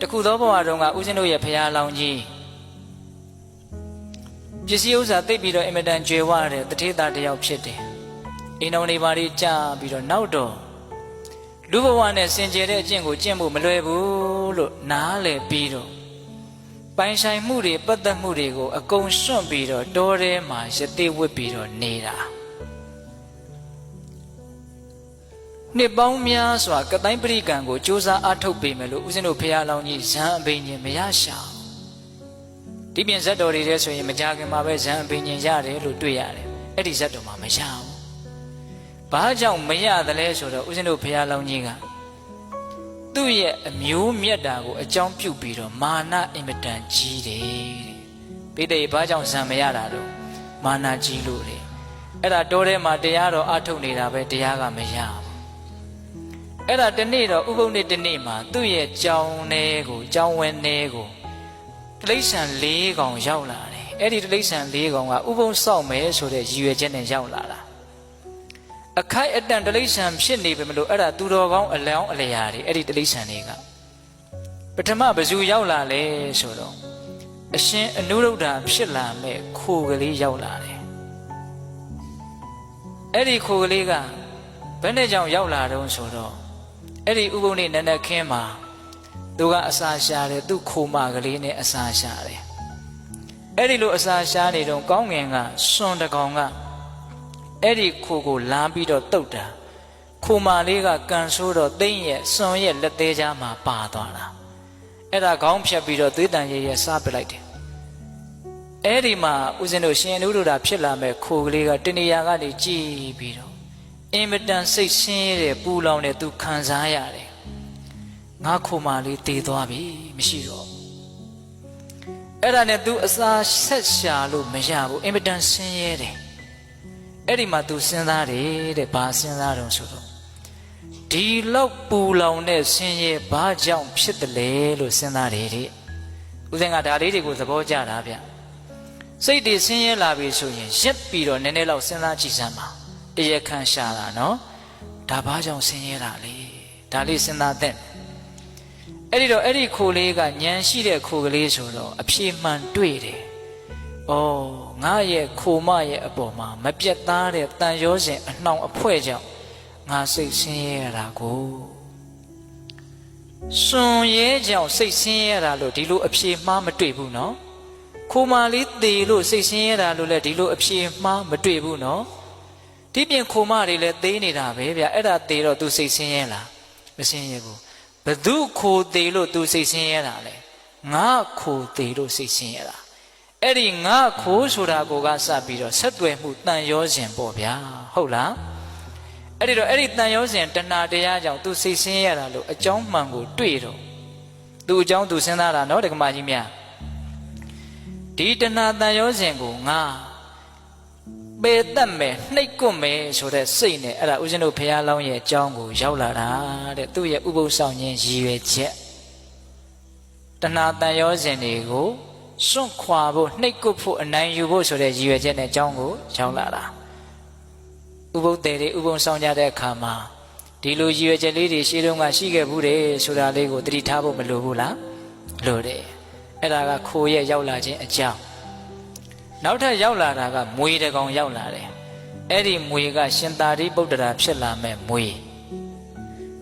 တခုသောဘဝတုန်းကဦးဇင်းတို့ရဲ့ဖရာလောင်ကြီးပစ္စည်းဥစ္စာသိပ်ပြီးတော့အင်မတန်ကြွယ်ဝတဲ့တထေးသားတစ်ယောက်ဖြစ်တယ်အိမ်တော်နေပါလေးကြာပြီးတော့နောက်တော့လူဘဝနဲ့စင်ကြယ်တဲ့အကျင့်ကိုကျင့်ဖို့မလွယ်ဘူးလို့နားလည်ပြီးတော့ပိုင်ဆိုင်မှုတွေပတ်သက်မှုတွေကိုအကုန်စွန့်ပြီးတော့တောထဲမှာရသေးဝစ်ပြီးတော့နေတာ နှစ်ပေါင်းများစွာကတိုင်းပရိကံကိုစ조사အားထုတ်ပေမယ်လို့ဦးဇင်းတို့ဖရာလောင်ကြီးဇံအဘိညာဉ်မရရှာဘူးဒီပြင်ဇတ်တော်တွေထဲဆိုရင်မကြခင်မှာပဲဇံအဘိညာဉ်ရတယ်လို့တွေ့ရတယ်အဲ့ဒီဇတ်တော်မှာမရဘူးဘာကြောင့်မရသလဲဆိုတော့ဦးဇင်းတို့ဖရာလောင်ကြီးကသူ့ရဲ့အမျိုးမြတ်တာကိုအကြောင်းပြုပြီးတော့မာနအင်မတန်ကြီးတယ်တဲ့ပိဋကဘာကြောင့်ဇံမရတာတော့မာနကြီးလို့တဲ့အဲ့ဒါတောထဲမှာတရားတော်အားထုတ်နေတာပဲတရားကမရဘူး အဲ့ဒါတနေ့တော့ဥပုံနေ့တနေ့မှာသူ့ရဲ့ကြောင်းထဲကိုကြောင်းဝင်းထဲကိုတိရစ္ဆာန်၄ကောင်ရောက်လာတယ်အဲ့ဒီတိရစ္ဆာန်၄ကောင်ကဥပုံစောက်မယ်ဆိုတဲ့ရည်ရွယ်ချက်နဲ့ရောက်လာတာအခိုက်အတန့်တိရစ္ဆာန်ဖြစ်နေပြီမလို့အဲ့ဒါသူတော်ကောင်းအလောင်းအလျာတွေအဲ့ဒီတိရစ္ဆာန်တွေကပထမဘယ်သူရောက်လာလဲဆိုတော့အရှင်အနုရုဒ္ဓဖြစ်လာမဲ့ခိုကလေးရောက်လာတယ်အဲ့ဒီခိုကလေးကဘယ်နဲ့ကြောင့်ရောက်လာတုံးဆိုတော့ အဲ့ဒီဥပုံနေနနက်ခင်းမှာသူကအစာရှာတယ်သူ့ခိုမကလေးနဲ့အစာရှာတယ်အဲ့ဒီလိုအစာရှာနေတော့ကောင်းငင်ကစွန်တကောင်ကအဲ့ဒီခိုကိုလမ်းပြီးတော့တုတ်တာခိုမလေးကကန်ဆိုးတော့သိမ့်ရဲ့စွန်ရဲ့လက်သေးချာမှာပါသွားတာအဲ့ဒါခေါင်းဖြတ်ပြီးတော့သွေးတန်ရဲရဲစားပစ်လိုက်တယ်အဲ့ဒီမှာဦးဇင်းတို့ရှင်အနုဒ္ဒတာဖြစ်လာမဲ့ခိုကလေးကတဏှာကနေကြည်ပြီးတော့ အင်မတန်စိတ်ဆင်းရဲတဲ့ပူလောင်တဲ့သူခံစားရတယ်ငါခိုမာလေးတည်သွားပြီမရှိတော့ဘူးအဲ့ဒါနဲ့ तू အစာဆက်ရှာလို့မရဘူးအင်မတန်ဆင်းရဲတယ်အဲ့ဒီမှာ तू စဉ်းစားတယ်တဲ့ဘာစဉ်းစားတော့ဆိုတော့ဒီလောက်ပူလောင်တဲ့ဆင်းရဲဘာကြောင့်ဖြစ်တယ်လဲလို့စဉ်းစားတယ်တဲ့ဦးဇင်ကဒါလေးတွေကိုသဘောကျတာဗျစိတ်တွေဆင်းရဲလာပြီဆိုရင်ရက်ပြီးတော့နည်းနည်းလောက်စဉ်းစားကြည့်စမ်းပါ တရားခံရှာတာနော်ဒါဘာကြောင့်ဆင်းရဲတာလဲဒါလေးစဉ်းစားတဲ့အဲ့ဒီတော့အဲ့ဒီခိုလေးကညံရှိတဲ့ခိုကလေးဆိုတော့အဖြေမှန်တွေ့တယ်။အော်ငါရဲ့ခိုမရဲ့အပေါ်မှာမပြတ်သားတဲ့တန်ရောစဉ်အနှောင်အဖွဲကြောင့်ငါစိတ်ဆင်းရဲရတာကိုစွန်ရဲကြောင့်စိတ်ဆင်းရဲတာလို့ဒီလိုအဖြေမှားမတွေ့ဘူးနော်။ခိုမာလေးသေလို့စိတ်ဆင်းရဲတာလို့လည်းဒီလိုအဖြေမှားမတွေ့ဘူးနော်။ ဒီပြင်ခိုမတွေလည်းသေးနေတာပဲဗျအဲ့ဒါသေတော့ तू စိတ်ဆင်းရဲလားမဆင်းရဲဘူးဘသူခိုသေးလို့ तू စိတ်ဆင်းရဲတာလဲငါခိုသေးလို့စိတ်ဆင်းရဲတာအဲ့ဒီငါခိုဆိုတာကိုကစပြီးတော့ဆက်သွယ်မှုတန်ရောစဉ်ပေါ့ဗျာဟုတ်လားအဲ့ဒီတော့အဲ့ဒီတန်ရောစဉ်တဏှာတရားကြောင့် तू စိတ်ဆင်းရဲတာလို့အကြောင်းမှန်ကိုတွေ့တော့ तू အကြောင်း तू စဉ်းစားတာနော်ဒကမာကြီးများဒီတဏှာတန်ရောစဉ်ကိုငါ ပေတတ်မယ်နှိတ်ကွမယ်ဆိုတဲ့စိတ်နဲ့အဲ့ဒါဦးဇင်းတို့ဘုရားလောင်းရဲ့အကြောင်းကိုရောက်လာတာတဲ့သူ့ရဲ့ဥပုသ်ဆောင်ခြင်းရည်ရွယ်ချက်တဏှာတန်ရောစဉ်တွေကိုစွန့်ခွာဖို့နှိတ်ကွဖို့အနိုင်ယူဖို့ဆိုတဲ့ရည်ရွယ်ချက်နဲ့အကြောင်းကိုရောက်လာတာဥပုသ်တွေဥပုသ်ဆောင်ကြတဲ့အခါမှာဒီလိုရည်ရွယ်ချက်လေးတွေရှေးတုန်းကရှိခဲ့ဘူးတယ်ဆိုတာလေးကိုသတိထားဖို့မလိုဘူးလားလိုတယ်အဲ့ဒါကခိုးရဲ့ရောက်လာခြင်းအကြောင်း နောက်ထပ်ရောက်လာတာကမွေတကောင်ရောက်လာတယ်အဲ့ဒီမွေကရှင်သာရိပုတ္တရာဖြစ်လာမဲ့မွေ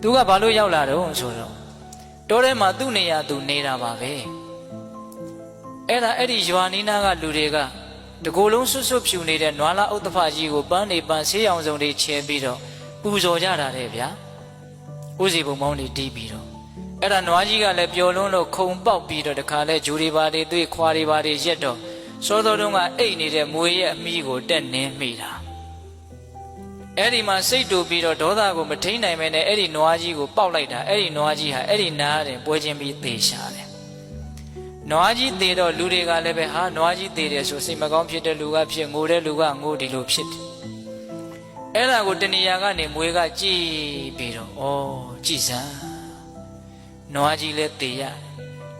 သူကဘာလို့ရောက်လာတော့ဆိုတော့တောထဲမှာသူ့နေရာသူနေတာပါပဲအဲ့ဒါအဲ့ဒီယွာနီနာကလူတွေကတကိုယ်လုံးဆွတ်ဆွတ်ဖြူနေတဲ့နွားလာဥတ္တဖကြီးကိုပန်းနေပန်းဆေးရောင်စုံတွေချဲပြီးတော့ပူဇော်ကြတာတဲ့ဗျာဥစီဘုံမောင်းတွေတီးပြီးတော့အဲ့ဒါနွားကြီးကလည်းပျော်လွန်းလို့ခုံပေါက်ပြီးတော့တခါလဲဂျူတွေပါတွေသွေးခွာတွေပါတွေရက်တော့ စောစောတုန်းကအိတ်နေတဲ့မွေရဲ့အမိကိုတက်နင်းမိတာအဲ့ဒီမှာစိတ်တူပြီးတော့ဒေါသကိုမထိန်နိုင်မဲနဲ့အဲ့ဒီနွားကြီးကိုပေါက်လိုက်တာအဲ့ဒီနွားကြီးဟာအဲ့ဒီနားတင်ပွဲချင်းပြီးသေရှာတယ်နွားကြီးသေတော့လူတွေကလည်းပဲဟာနွားကြီးသေတယ်ဆိုစိတ်မကောင်းဖြစ်တဲ့လူကဖြစ်ငိုတဲ့လူကငိုဒီလိုဖြစ်တယ်အဲ့ဒါကိုတဏှာကနေမွေကကြည်ပြီးတော့ဩကြည်စမ်းနွားကြီးလည်းသေရ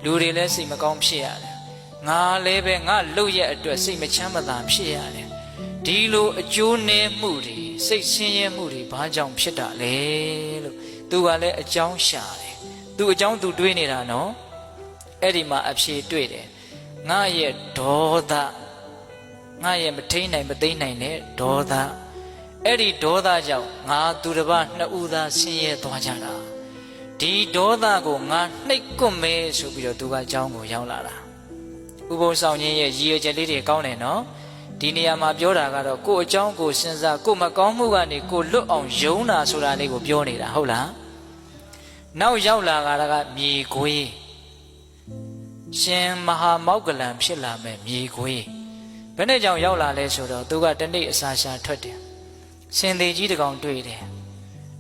လူတွေလည်းစိတ်မကောင်းဖြစ်ရတယ် ငါလည်းပဲငါလှုပ်ရဲ့အတွက်စိတ်မချမ်းမသာဖြစ်ရတယ်ဒီလိုအကျိုးနည်းမှုတွေစိတ်ဆင်းရဲမှုတွေဘာကြောင့်ဖြစ်တာလဲလို့သူကလည်းအကြောင်းရှာတယ်သူအကြောင်းသူတွေးနေတာနော်အဲ့ဒီမှာအဖြေတွေ့တယ်ငါရဲ့ဒေါသငါရဲ့မထိန်နိုင်မသိမ့်နိုင်တဲ့ဒေါသအဲ့ဒီဒေါသကြောင့်ငါသူတစ်ပါးနှစ်ဦးသားဆင်းရဲသွားကြတာဒီဒေါသကိုငါနှိပ်ကွမယ်ဆိုပြီးတော့သူကအကြောင်းကိုရောက်လာတာ ဥပုံဆောင်ခြင်းရဲ့ရည်ရွယ်ချက်လေးတွေကောင်းတယ်နော်ဒီနေရာမှာပြောတာကတော့ကိုယ့်အကြောင်းကိုစဉ်းစားကိုယ့်မကောင်းမှုကနေကိုယ်လွတ်အောင်ယုံတာဆိုတာလေးကိုပြောနေတာဟုတ်လားနောက်ရောက်လာတာကမြေခွေးရှင်မဟာမောက္ကလံဖြစ်လာမဲ့မြေခွေးဘယ်နဲ့ကြောင့်ရောက်လာလဲဆိုတော့သူကတနေ့အစာရှာထွက်တယ်စင်သေးကြီးတကောင်တွေ့တယ်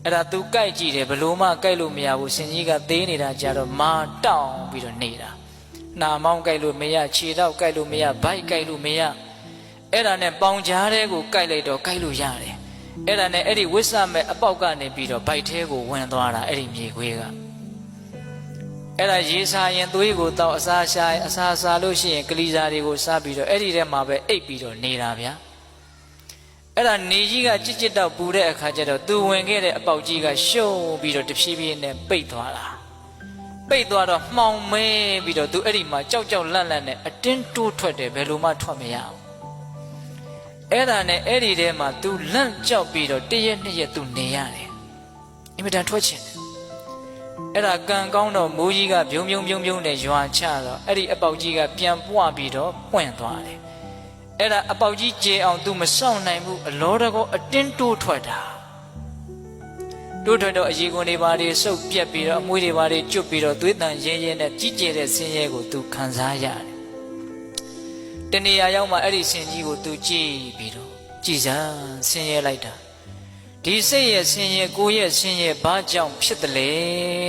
အဲ့ဒါသူကြိုက်ကြည့်တယ်ဘလို့မှကြိုက်လို့မရဘူးစင်ကြီးကသေးနေတာကြတော့မာတောင်းပြီးတော့နေတာ နာမောင်းကြိုက်လို့မရခြေတော့ကြိုက်လို့မရဘိုက်ကြိုက်လို့မရအဲ့ဒါနဲ့ပေါင်ကြားတဲ့ကိုကြိုက်လိုက်တော့ကြိုက်လို့ရတယ်အဲ့ဒါနဲ့အဲ့ဒီဝိဆမဲ့အပေါက်ကနေပြီးတော့ဘိုက်ထဲကိုဝင်သွားတာအဲ့ဒီမြေခွေးကအဲ့ဒါရေစာရင်သွေးကိုတောက်အစာရှာရင်အစာစားလို့ရှိရင်ကလေးစားတွေကိုစားပြီးတော့အဲ့ဒီထဲမှာပဲအိပ်ပြီးတော့နေတာဗျာအဲ့ဒါနေကြီးကကြစ်ကြစ်တော့ပူတဲ့အခါကျတော့သူဝင်ခဲ့တဲ့အပေါက်ကြီးကရှုံပြီးတော့တဖြည်းဖြည်းနဲ့ပိတ်သွားတာ ပိတ်သွားတော့မှောင်မဲပြီးတော့သူအဲ့ဒီမှာကြောက်ကြောက်လန့်လန့်နဲ့အတင်းတိုးထွက်တယ်ဘယ်လိုမှထွက်မရဘူးအဲ့ဒါနဲ့အဲ့ဒီထဲမှာ तू လန့်ကြောက်ပြီးတော့တရက်နှစ်ရက် तू နေရတယ်အင်မတန်ထွက်ချင်တယ်အဲ့ဒါကံကောင်းတော့မိုးကြီးကပြုံပြုံပြုံပြုံနဲ့ရွာချတော့အဲ့ဒီအပေါက်ကြီးကပြန်ပွားပြီးတော့ပွင့်သွားတယ်အဲ့ဒါအပေါက်ကြီးကျေအောင် तू မစောင့်နိုင်ဘူးအလောတကောအတင်းတိုးထွက်တာ တိုးထွက်တော့အရေခွန်တွေပါတွေစုပ်ပြက်ပြီးတော့အမွှေးတွေပါတွေကျွတ်ပြီးတော့သွေးတန်ရင်းရင်းနဲ့ကြီးကျယ်တဲ့ဆင်းရဲကို तू ခံစားရတယ်တနေရာရောက်မှအဲ့ဒီဆင်ကြီးကို तू ကြည့်ပြီးတော့ကြည်စမ်းဆင်းရဲလိုက်တာဒီစိတ်ရဲ့ဆင်းရဲကိုယ်ရဲ့ဆင်းရဲဘာကြောင့်ဖြစ်တယ်လဲ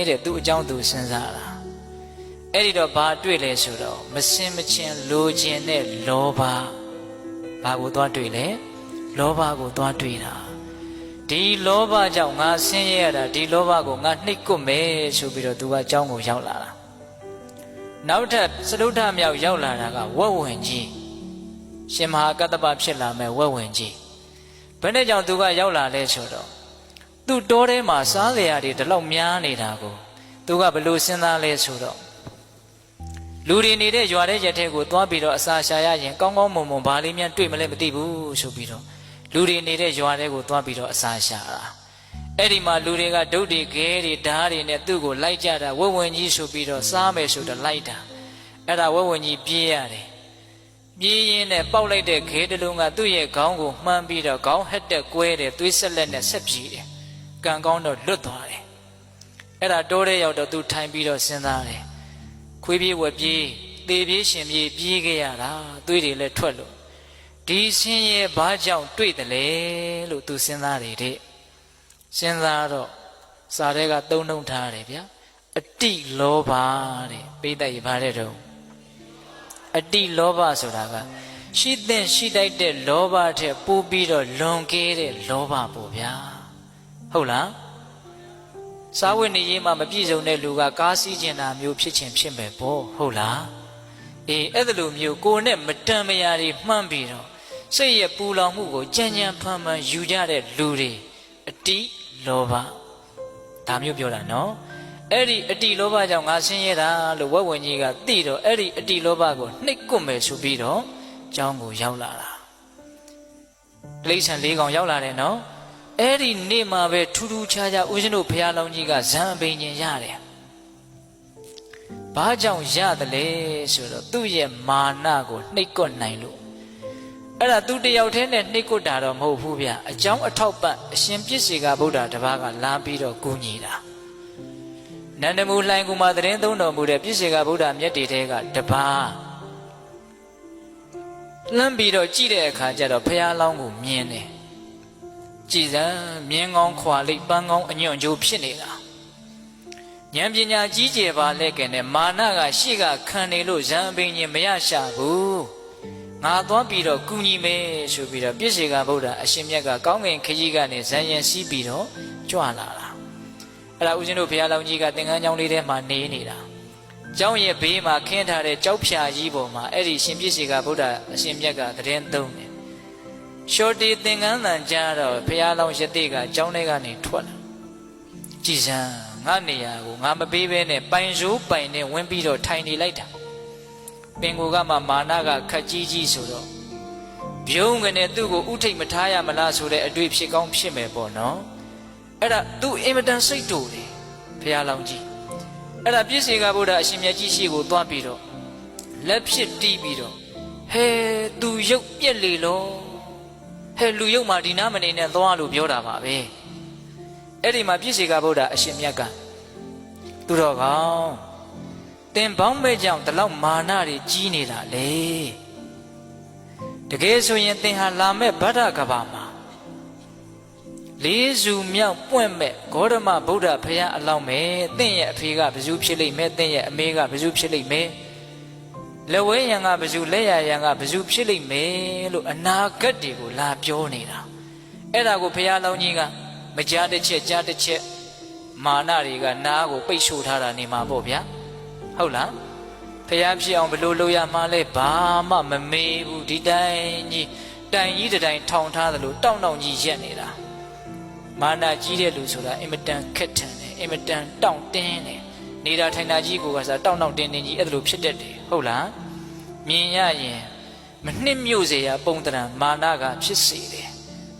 တဲ့သူအကြောင်းသူစဉ်းစားတာအဲ့ဒီတော့ဘာတွေ့လဲဆိုတော့မစင်မချင်းလိုချင်တဲ့လောဘဘာကိုသွားတွေ့လဲလောဘကိုသွားတွေ့တာ ဒီလောဘကြောင့်ငါဆင်းရဲရတာဒီလောဘကိုငါနှိပ်ကွမယ်ဆိုပြီးတော့သူကအကြောင်းကိုရောက်လာတာနောက်ထပ်စတုထမြောက်ရောက်လာတာကဝက်ဝင်ကြီးရှင်မဟာကတ္တပဖြစ်လာမဲ့ဝက်ဝင်ကြီးဘယ်နဲ့ကြောင့်သူကရောက်လာလဲဆိုတော့သူ့တောထဲမှာစားစရာတွေဒီလောက်များနေတာကိုသူကဘလို့စဉ်းစားလဲဆိုတော့လူတွေနေတဲ့ရွာတဲ့ရက်ထဲကိုသွားပြီးတော့အစာရှာရရင်ကောင်းကောင်းမွန်မွန်ဘာလေးများတွေ့မလဲမသိဘူးဆိုပြီးတော့ လူတွေနေတဲ့ရွာထဲကိုသွားပြီးတော့အစာရှာတာအဲ့ဒီမှာလူတွေကဒုတ်တွေခဲတွေဓားတွေနဲ့သူ့ကိုလိုက်ကြတာဝက်ဝင်ကြီးဆိုပြီးတော့စားမယ်ဆိုတော့လိုက်တာအဲ့ဒါဝက်ဝင်ကြီးပြေးရတယ်ပြေးရင်းနဲ့ပေါက်လိုက်တဲ့ခဲတလုံးကသူ့ရဲ့ခေါင်းကိုမှန်းပြီးတော့ခေါင်းဟက်တက်ကွဲတယ်သွေးဆက်လက်နဲ့ဆက်ပြေးတယ်ကံကောင်းတော့လွတ်သွားတယ်အဲ့ဒါတိုးတဲ့ရောက်တော့သူထိုင်ပြီးတော့စဉ်းစားတယ်ခွေးပြေးဝက်ပြေးသေပြေးရှင်ပြေးပြေးခဲ့ရတာသွေးတွေလည်းထွက်လို့ ဒီဆင်းရဲဘာကြောင့်တွေ့တယ်လဲလို့သူစဉ်းစားတယ်တဲ့စဉ်းစားတော့စာထဲကသုံးနှုံထားတယ်ဗျာအတိလောဘတဲ့ပိဋကရပါတဲ့တော့အတိလောဘဆိုတာကရှိတဲ့ရှိတိုက်တဲ့လောဘထက်ပိုပြီးတော့လွန်ကဲတဲ့လောဘပေါ့ဗျာဟုတ်လားစားဝတ်နေရေးမှာမပြည့်စုံတဲ့လူကကားစီးကျင်တာမျိုးဖြစ်ခြင်းဖြစ်မယ်ပေါ့ဟုတ်လားအေးအဲ့ဒါလိုမျိုးကိုယ်နဲ့မတန်မရာတွေမှန်းပြီးတော့ စိတ်ရဲ့ပူလောင်မှုကိုကြံ့ကြံ့ဖန်ဖန်ယူကြတဲ့လူတွေအတိလောဘဒါမျိုးပြောတာနော်အဲ့ဒီအတိလောဘကြောင့်ငါဆင်းရဲတာလို့ဝက်ဝင်ကြီးကသိတော့အဲ့ဒီအတိလောဘကိုနှိပ်ကွမယ်ဆိုပြီးတော့ကျောင်းကိုရောက်လာတာလိမ့်ဆန်၄កောင်ရောက်လာတယ်နော်အဲ့ဒီနေ့မှာပဲထူးထူးခြားခြားဦးဇင်းတို့ဘုရားလောင်းကြီးကဇံအပိန်ရှင်ရတယ်ဘာကြောင့်ရတယ်လဲဆိုတော့သူ့ရဲ့မာနကိုနှိပ်ကွနိုင်လို့ အဲ့ဒါသူတယောက်တည်းနဲ့နှိပ်ကွတာတော့မဟုတ်ဘူးဗျအကြောင်းအထောက်ပံ့အရှင်ပြည့်စေကဗုဒ္ဓတပါးကလာပြီးတော့ကူညီတာနန္ဒမူလှိုင်ကူမှာသတင်းသုံးတော်မူတဲ့ပြည့်စေကဗုဒ္ဓမြတ်တေတဲကတပါးလှမ်းပြီးတော့ကြည့်တဲ့အခါကျတော့ဘုရားလောင်းကိုမြင်တယ်ကြည်စံမြင်းကောင်းခွာလိပ်ပန်းကောင်းအညွန့်ကြိုးဖြစ်နေတာဉာဏ်ပညာကြီးကျယ်ပါလဲကဲနဲ့မာနကရှေ့ကခံနေလို့ဇံပင်ကြီးမရရှာဘူး ငါသွားပြီးတော့ကုညီမယ်ဆိုပြီးတော့ပြည့်စေကဗုဒ္ဓအရှင်မြတ်ကကောင်းကင်ခကြီးကနေဇံရင်စီးပြီးတော့ကြွလာတာအဲ့ဒါဦးဇင်းတို့ဘုရားလောင်းကြီးကသင်္ကန်းကျောင်းလေးထဲမှာနေနေတာကျောင်းရဲ့ဘေးမှာခင်းထားတဲ့ကြောက်ဖြာကြီးပေါ်မှာအဲ့ဒီရှင်ပြည့်စေကဗုဒ္ဓအရှင်မြတ်ကသတင်းသုံးတယ်ရှော်တီသင်္ကန်းတန်ကြားတော့ဘုရားလောင်းရတိကကျောင်းထဲကနေထွက်လာကြည်စံငါနေရာကိုငါမပေးဘဲနဲ့ပိုင်စိုးပိုင်နဲ့ဝင်ပြီးတော့ထိုင်နေလိုက်တာ ပင်ကိုကမှမာနကခက်ကြီးကြီးဆိုတော့ပြုံးကနေသူ့ကိုဥထိတ်မထားရမလားဆိုတဲ့အတွေ့ဖြစ်ကောင်းဖြစ်မယ်ပေါ့နော်အဲ့ဒါသူအင်မတန်စိတ်တူတယ်ဘုရားလောင်းကြီးအဲ့ဒါပြည့်စေကဗုဒ္ဓအရှင်မြတ်ကြီးရှိကိုသွားပြီးတော့လက်ဖြစ်တီးပြီးတော့ဟဲသူရုပ်ပြက်လေလောဟဲလူရုပ်မှာဒီနာမနေနဲ့သွားလို့ပြောတာပါပဲအဲ့ဒီမှာပြည့်စေကဗုဒ္ဓအရှင်မြတ်ကသူတော်ကောင်း တင်ပေါင်းမဲ့ကြောင့်ဒီလောက်မာနတွေကြီးနေတာလေတကယ်ဆိုရင်သင်ဟာလာမဲ့ဗဒ္ဒကဘာမှာလေးစုမြောက်ပွင့်မဲ့ဂေါရမဗုဒ္ဓဖရာအလောင်းမဲ့သင်ရဲ့အဖေကဘယ်သူဖြစ်လိမ့်မယ်သင်ရဲ့အမေကဘယ်သူဖြစ်လိမ့်မယ်လက်ဝဲရံကဘယ်သူလက်ရရံကဘယ်သူဖြစ်လိမ့်မယ်လို့အနာဂတ်တွေကိုလာပြောနေတာအဲ့ဒါကိုဖရာလောင်းကြီးကမကြားတစ်ချက်ကြားတစ်ချက်မာနတွေကနားကိုပိတ်ဆို့ထားတာနေမှာပေါ့ဗျာ ဟုတ်လားဖះဖြစ်အောင်ဘယ်လိုလုပ်ရမှလဲဘာမှမမေးဘူးဒီတိုင်းကြီးတိုင်ကြီးတိုင်ထောင်ထားသလိုတောင့်တောင့်ကြီးရက်နေတာမာနကြီးတဲ့လူဆိုတာအင်မတန်ခက်ထန်တယ်အင်မတန်တောင့်တင်းတယ်နေတာထိုင်တာကြီးကိုကစားတောင့်တောင့်တင်းတင်းကြီးအဲ့ဒါလိုဖြစ်တတ်တယ်ဟုတ်လားမြင်ရရင်မနှစ်မြို့เสียပုံတံမာနကဖြစ်စေတယ်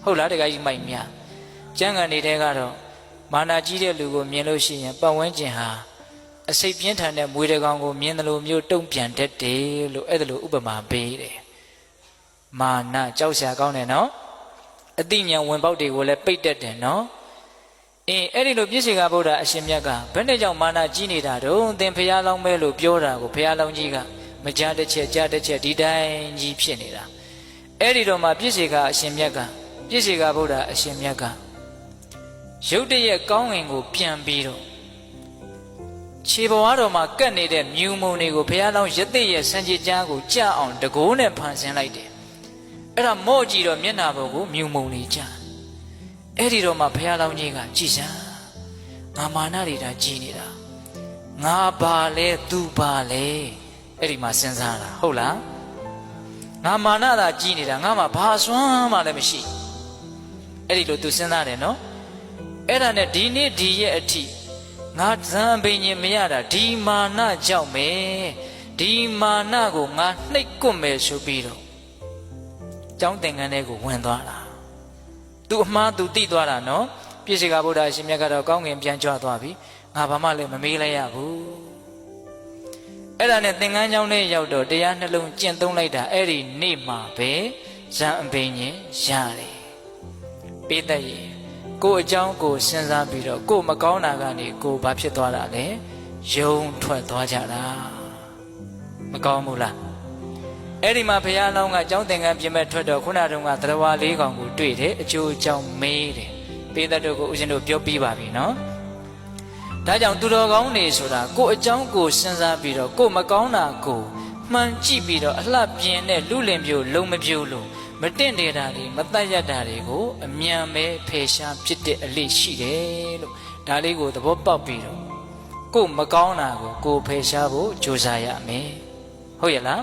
ဟုတ်လားတခါကြီးမိုက်များကျမ်းဂန်နေတဲ့ကတော့မာနကြီးတဲ့လူကိုမြင်လို့ရှိရင်ပတ်ဝန်းကျင်ဟာ အစိတ်ပြင်းထန်တဲ့မွေးတကောင်ကိုမြင်တယ်လို့မျိုးတုံ့ပြန်တတ်တယ်လို့အဲ့ဒါလိုဥပမာပေးတယ်မာနကြောက်စရာကောင်းတယ်နော်အတိညာဝင်ပေါက်တွေကိုလည်းပိတ်တတ်တယ်နော်အင်းအဲ့ဒီလိုပြည့်စေကဗုဒ္ဓအရှင်မြတ်ကဘယ်နဲ့ကြောင့်မာနကြီးနေတာတုံးသင်ဖះလောင်းမဲလို့ပြောတာကိုဖះလောင်းကြီးကမကြားတစ်ချက်ကြားတစ်ချက်ဒီတိုင်းကြီးဖြစ်နေတာအဲ့ဒီတော့မှပြည့်စေကအရှင်မြတ်ကပြည့်စေကဗုဒ္ဓအရှင်မြတ်ကရုတ်တရက်ကောင်းငင်ကိုပြန်ပြီးတော့ ခြေပေါ်တော်မှာကတ်နေတဲ့မြူမုံတွေကိုဘုရားလောင်းရသိရဲ့စံကြည်ကြားကိုကြအောင်တကိုးနဲ့ဖန်ဆင်းလိုက်တယ်အဲ့ဒါမော့ကြည့်တော့မျက်နာပေါ်ကိုမြူမုံတွေကြအဲ့ဒီတော့မှဘုရားလောင်းကြီးကကြည်စမ်းငါမာနတွေဒါကြည်နေတာငါပါလဲသူပါလဲအဲ့ဒီမှာစဉ်းစားတာဟုတ်လားငါမာနသာကြည်နေတာငါမှဘာစွမ်းမှလည်းမရှိအဲ့ဒီလိုသူစဉ်းစားတယ်နော်အဲ့ဒါနဲ့ဒီနေ့ဒီရဲ့အထိ ငါဇံပင်ញင်မရတာဒီမာနကြောင့်ပဲဒီမာနကိုငါနှိပ်ကွမယ်ဆိုပြီးတော့ကျောင်းသင်္ကန်းထဲကိုဝင်သွားတာသူအမှားသူတိသွားတာနော်ပြည့်စေကဗုဒ္ဓအရှင်မြတ်ကတော့ကောင်းကင်ပြန်ကြွသွားပြီငါဘာမှလည်းမမေးလိုက်ရဘူးအဲ့ဒါနဲ့သင်္ကန်းကျောင်းထဲရောက်တော့တရားနှလုံးကျင့်သုံးလိုက်တာအဲ့ဒီနေ့မှာပဲဇံအပင်ញင်ရတယ်ပေးတတ်ရဲ့ ကိုယ်အကြောင်းကိုစဉ်းစားပြီးတော့ကိုယ်မကောင်းတာကနေကိုယ်ဘာဖြစ်သွားတာလဲယုံထွက်သွားကြတာမကောင်းဘူးလားအဲ့ဒီမှာဘုရားလောင်းကကျောင်းသင်္ကန်းပြင်မဲ့ထွက်တော့ခုနတုန်းကသရဝါလေးကောင်ကိုတွေ့တယ်အကျိုးအကြောင်းမေးတယ်ပေးတတ်တို့ကိုဦးဇင်းတို့ပြောပြပါပြီနော်ဒါကြောင့်သူတော်ကောင်းနေဆိုတာကိုယ်အကြောင်းကိုစဉ်းစားပြီးတော့ကိုယ်မကောင်းတာကိုမှန်ကြည့်ပြီးတော့အလှပြင်းတဲ့လူလင်ပြိုလုံမပြိုလို့ မတင့်တယ်တာတွေမတတ်ရတာတွေကိုအမြန်ပဲဖယ်ရှားဖြစ်တဲ့အလေးရှိတယ်လို့ဒါလေးကိုသဘောပေါက်ပြီးတော့ကိုယ်မကောင်းတာကိုကိုယ်ဖယ်ရှားဖို့ကြိုးစားရမယ်ဟုတ်ရဲ့လား